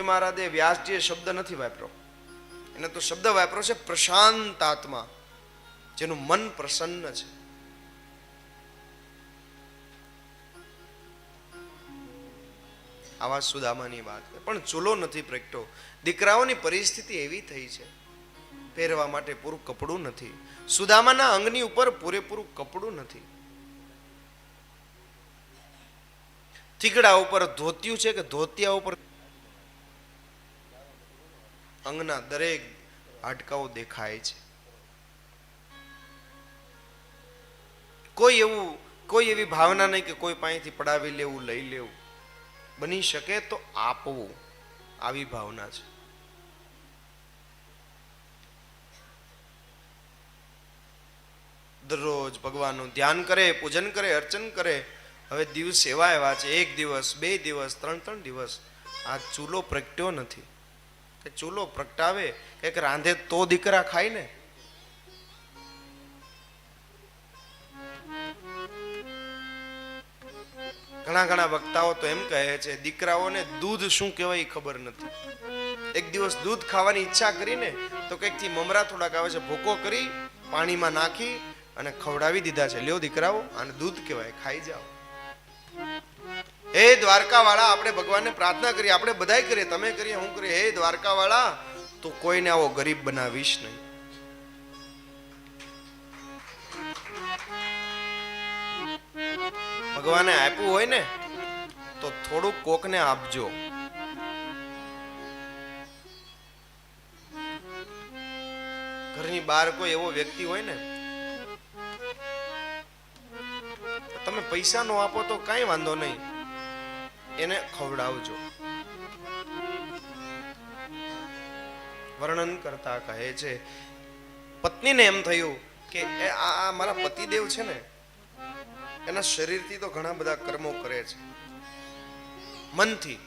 મહારાજે વ્યાસજીએ શબ્દ નથી વાપર્યો. એને તો શબ્દ વાપરો છે પ્રશાંત આત્મા, જેનું મન પ્રસન્ન છે. આવા સુદામાની વાત પણ ચૂલો નથી પ્રગટો દીકરાઓની પરિસ્થિતિ એવી થઈ છે. પહેરવા માટે પૂરું કપડું નથી. સુદામાના અંગની ઉપર પૂરેપૂરું કપડું નથી. થીગડા ઉપર ધોત્યું છે કે ધોતિયા ઉપર અંગના દરેક હાડકાઓ દેખાય છે. કોઈ એવું, કોઈ એવી ભાવના નહીં કે કોઈ પાસેથી પડાવી લેવું, લઈ લેવું. બની શકે તો આપવું. આવી ભાવના છે. દરરોજ ભગવાનનું ધ્યાન કરે, પૂજન કરે, અર્ચન કરે. હવે દિવસ એવા એવા છે. એક દિવસ, બે દિવસ, ત્રણ ત્રણ દિવસ. આ ચૂલો પ્રગટ્યો નથી. કે ચૂલો પ્રગટાવે, કે રાંધે તો દીકરા ખાય ને? ઘણા ઘણા વક્તાઓ તો એમ કહે છે, દીકરાઓને દૂધ શું કહેવાય એ ખબર નથી. એક દિવસ દૂધ ખાવાની ઈચ્છા કરીને તો કંઈકથી મમરા થોડાક આવે છે, ભૂકો કરી, પાણીમાં નાખી અને ખવડાવી દીધા છે. લ્યો દીકરાઓ, આને દૂધ કહેવાય, ખાઈ જાઓ. હે દ્વારકા વાળા આપણે ભગવાનને પ્રાર્થના કરીએ, આપણે બધાય કરીએ, તમે કરીએ, હું કરીએ. હે દ્વારકા વાળા તું કોઈને આવો ગરીબ બનાવીશ નહીં. ભગવાને આપ્યું હોય ને, તો થોડુંક કોકને આપજો. ઘરની બહાર કોઈ એવો વ્યક્તિ હોય ને, તમે પૈસા નો આપો તો કઈ વાંધો નહીં. એને ખવડાવજો. વર્ણન કરતા કહે છે, પત્નીને એમ થયું કે આ મારા પતિદેવ છે ને, એના શરીરથી તો ઘણા બધા કર્મો કરે છે. મનથી,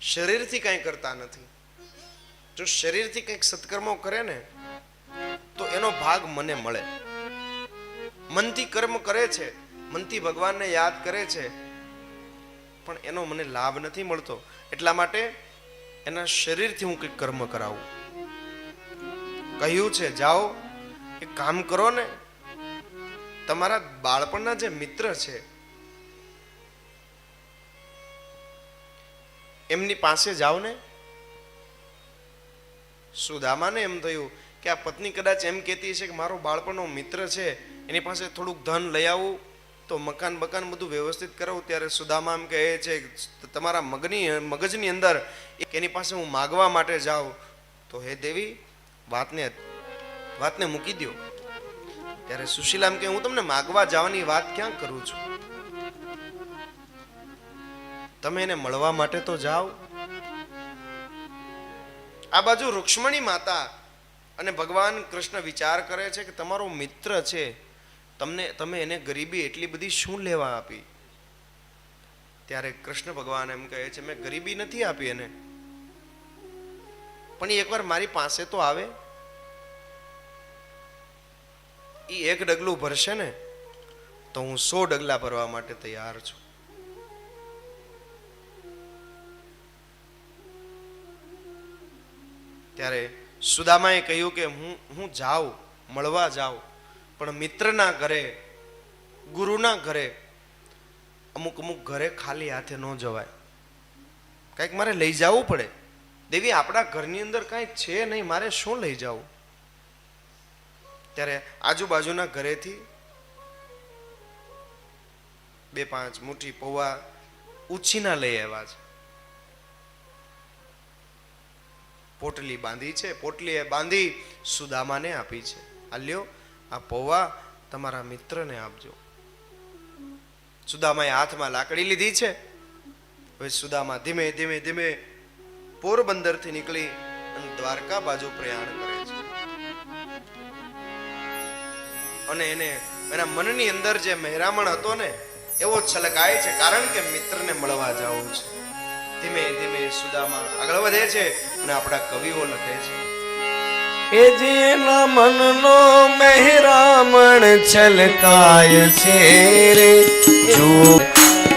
શરીરથી કાંઈ કરતા નથી. જો શરીરથી કંઈક સત્કર્મો કરે ને, તો એનો ભાગ મને મળે. મનથી કર્મ કરે છે, મનથી ભગવાનને યાદ કરે છે પણ એનો મને લાભ નથી મળતો. એટલા માટે એના શરીરથી હું કંઈક કર્મ કરાવું. કહ્યું છે, જાઓ, એક કામ કરો ને, તમારા બાળપણના જે મિત્ર છે, એમની પાસે જાઓ ને. સુદામાને એમ થયું કે આ પત્ની કદાચ એમ કહેતી છે કે મારો બાળપણનો મિત્ર છે, એની પાસે થોડુંક ધન લઈ આવું. તો મકાન બકાન બધું વ્યવસ્થિત કરાવું ત્યારે સુદામા એમ કહે છે તમારા મગની, મગજની અંદર એની પાસે હું માગવા માટે જાઉં. તો હે દેવી, વાતને વાતને મૂકી દો ત્યારે સુશીલા એમ કે હું તમને માગવા જવાની વાત ક્યાં કરું છું? તમે એને મળવા માટે તો જાઓ. આ બાજુ રૂક્ષ્મણી માતા અને ભગવાન કૃષ્ણ વિચાર કરે છે કે તમારો મિત્ર છે તમને, તમે એને ગરીબી એટલી બધી શું લેવા આપી? ત્યારે કૃષ્ણ ભગવાન એમ કહે છે, મેં ગરીબી નથી આપી એને. પણ એ એકવાર મારી પાસે તો આવે. એ એક ડગલું ભરશે ને, તો હું સો ડગલા ભરવા માટે તૈયાર છું. ત્યારે સુદામાએ કહ્યું કે, હું હું જાઉં, મળવા જાઉં. પણ મિત્રના ઘરે, ગુરુના ઘરે, અમુક અમુક ઘરે ખાલી હાથે ન જવાય. કંઈક મારે લઈ જવું પડે. દેવી, આપણા ઘરની અંદર કાંઈ છે નહીં, મારે શું લઈ જવું? ત્યારે આજુબાજુના ઘરેથી બે પાંચ મુઠ્ઠી પૌવા ઉછીના લઈ આવ્યા છે. પોટલી બાંધી છે પોટલીએ બાંધી સુદામાને આપી છે. આ લ્યો આ પૌવા તમારા મિત્રને આપજો. સુદામાએ હાથમાં લાકડી લીધી છે. હવે સુદામા ધીમે ધીમે ધીમે પોરબંદરથી નીકળી અને દ્વારકા બાજુ પ્રયાણ કરે છે. અને એને એના મનની અંદર જે મહેરામણ હતો ને, એવો છલકાય છે કારણ કે મિત્રને મળવા જવું છે. ધીમે ધીમે સુદામા આગળ વધે છે અને આપણા કવિઓ લખે છે. એ જેના મનનો મહેરામણ છલકાય છે રે. જો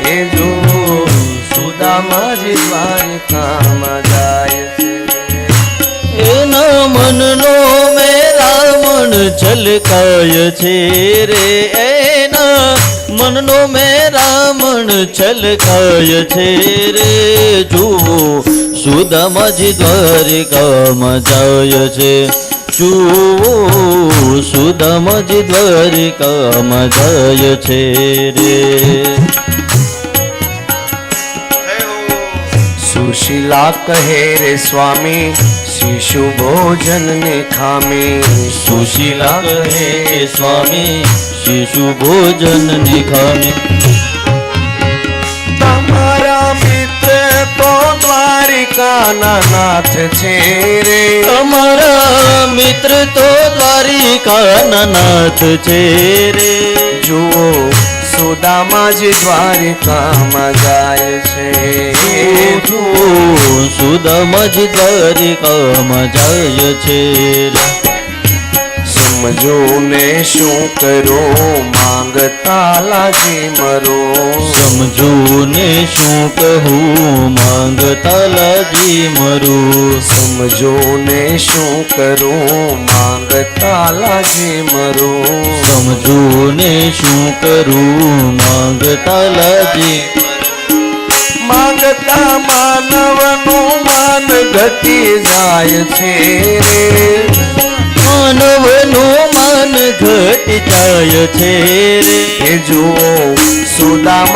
એ જો સુદ સુદામાજી દ્વારિકામાં જાય છે. એના મનનો મેરામણ છલકાય છે રે. એના મનનો મેરામણ છલકાય છે રે. જુઓ સુદામાજી દ્વારિકામ જાય છે. જુઓ સુદામાજી દ્વારિકામ જાય છે રે. સુશીલા કહે રે સ્વામી શિશુ ભોજન ને ખામી. સુશીલા કહે સ્વામી શિશુ ભોજન મિત્ર તો દ્વારિકાના નાથ છે રે. અમારા મિત્ર તો દ્વારિકાના નાથ છે રે. જુઓ સુદામાજી દ્વારિકામાં જાય છે. જુઓ સુદામાજી દ્વારિકામાં જાય છે રે. સમજો ને શું કરો? માંગતા લાગે મરો. સમજો ને શું કહું? માંગતા લાગે મરો. સમજો ને શું કરો? માંગતા લાગે મરો. સમજો ને શું કરું? માંગતા લાગે માંગતા માનવનું માન ઘટી જાય છે માનવનું મન ઘટી જાય છે રે. જુઓ સુદામા